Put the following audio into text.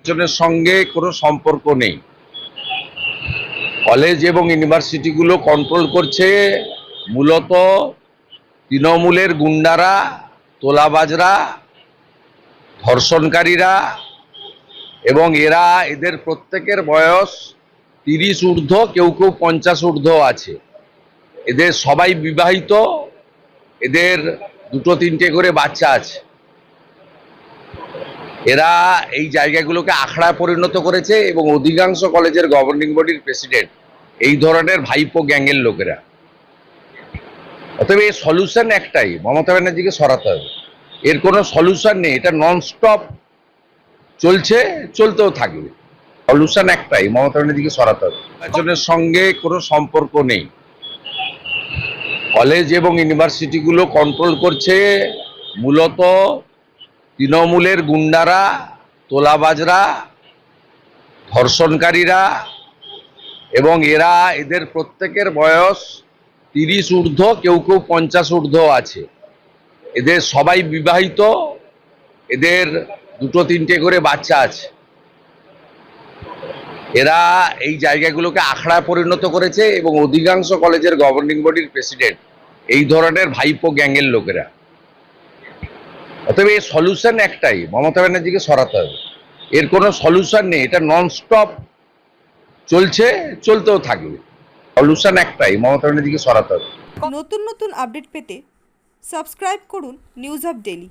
নির্বাচনের সঙ্গে কোনো সম্পর্ক নেই। কলেজ এবং ইউনিভার্সিটিগুলো কন্ট্রোল করছে মূলত তৃণমূলের গুন্ডারা, তোলাবাজরা, ধর্ষণকারীরা এবং এরা এদের প্রত্যেকের বয়স তিরিশ ঊর্ধ্ব, কেউ কেউ পঞ্চাশ ঊর্ধ্ব আছে। এদের সবাই বিবাহিত, এদের দুটো তিনটে করে বাচ্চা আছে। এরা এই জায়গাগুলোকে আখড়ায় পরিণত করেছে এবং অধিকাংশ কলেজের গভর্নিং বডির প্রেসিডেন্ট এই ধরনের ভাইপো গ্যাংয়ের লোকেরা। অতএব এর সলিউশন একটাই, মমতা ব্যানার্জিকে সরাতে হবে। এর কোনো সলিউশন নেই, এটা নন স্টপ চলছে, চলতেও থাকবে। সলিউশন একটাই, মমতা ব্যানার্জিকে সরাতে হবে। একজনের সঙ্গে কোনো সম্পর্ক নেই। কলেজ এবং ইউনিভার্সিটিগুলো কন্ট্রোল করছে, মূলত তৃণমূলের গুন্ডারা, তোলাবাজরা, ধর্ষণকারীরা এবং এরা এদের প্রত্যেকের বয়স তিরিশ ঊর্ধ্ব, কেউ কেউ পঞ্চাশ ঊর্ধ্ব আছে। এদের সবাই বিবাহিত, এদের দুটো তিনটে করে বাচ্চা আছে। এরা এই জায়গাগুলোকে আখড়ায় পরিণত করেছে এবং অধিকাংশ কলেজের গভর্নিং বডির প্রেসিডেন্ট এই ধরনের ভাইপো গ্যাংয়ের লোকেরা। অতএব এর সলিউশন একটাই, মমতা ব্যানার্জিকে সরাতে হবে। এর কোনো সলিউশন নেই, এটা নন স্টপ চলছে, চলতেও থাকবে। সলিউশন একটাই, মমতা ব্যানার্জিকে সরাতে হবে। নতুন নতুন আপডেট পেতে সাবস্ক্রাইব করুন নিউজ আপ ডেলি